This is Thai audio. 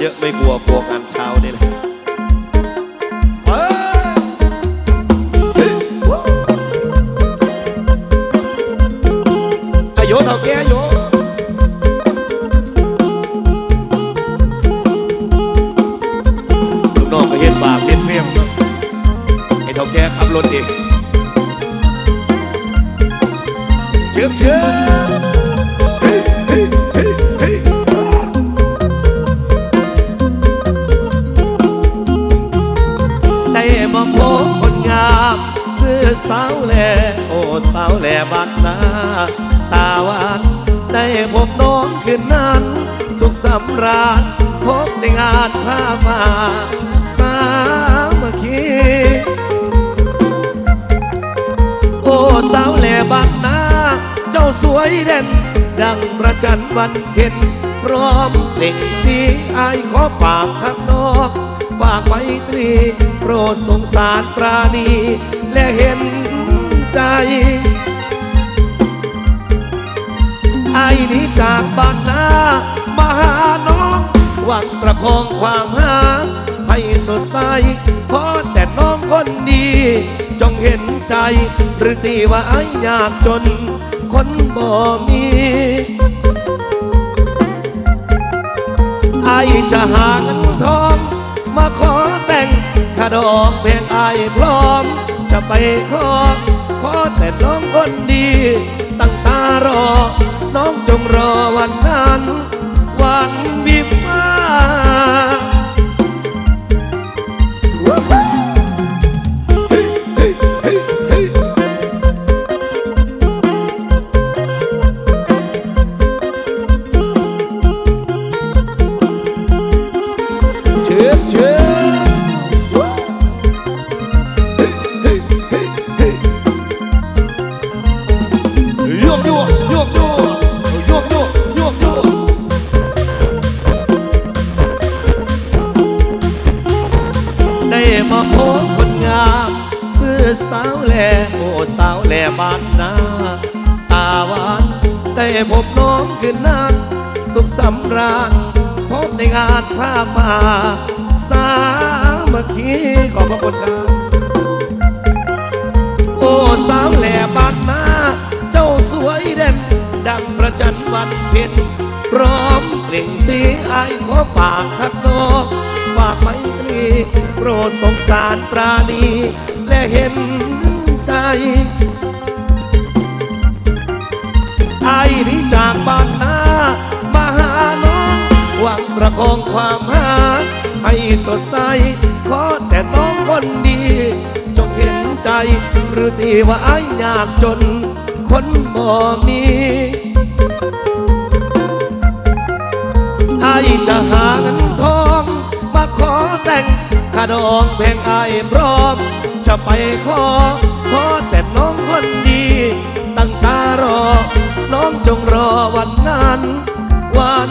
เยอะไม่กลัวกลัวงานเช้านี่แหละเอ้ยอายุเท่าแก่อายุลูกน้องก็เห็นบาปเห็นเพียงให้เท่าแก่ขับรถเองเชื่อมเชื่อ อสาวแหล่โอ้สาวแหล่บ้านาตาหวานได้พบน้องคืนนั้น สุขสำราญพบในงานผ้าป่าสามัคคีโอ้สาวแหล่บ้านาเจ้าสวยเด่น ดังประจันวันเพ็ญพร้อมเปล่งสีอายขอฝากทักนอก ฝากไมตรี โปรดสงสารปราณี และเห็นใจไอ้นี้จากบ้านนามาหาน้อง หวังประคองความหา ให้สดใสเพราะแต่น้องคนดี จงเห็นใจ หรือตีว่าไอ้ยากจน คนบ่มีไอ้จะหาเงินทอง มาขอแต่งขาดอกเพงไอ้พร้อม จะไปขอ ขอแต่น้องคนดี ตั้งตารอ น้องจงรอวันนั้น สาวแหล่บ้านนาตาหวานได้พบน้องคืนนั้นสุขสำราญพบในงานผ้าป่าสามัคคีขอบพระคุณครับโอ้สาวแหล่บ้านนาเจ้าสวยเด่น ดังประจันวันเพ็ญพร้อมเปล่งสีอายขอฝากทักนอกฝากไมตรีโปรดสงสารปราณีและเห็น วังประคองความหา ให้สดใส ขอแต่น้องคนดี จงเห็นใจ หรือตีว่าไอ้ยากจน คนบ่มีไอ้จะหาเงินทอง มาขอแต่งขาดองเพงไอ้พร้อม จะไปขอ ขอแต่น้องคนดี ตั้งตารอ น้องจงรอวันนั้น วัน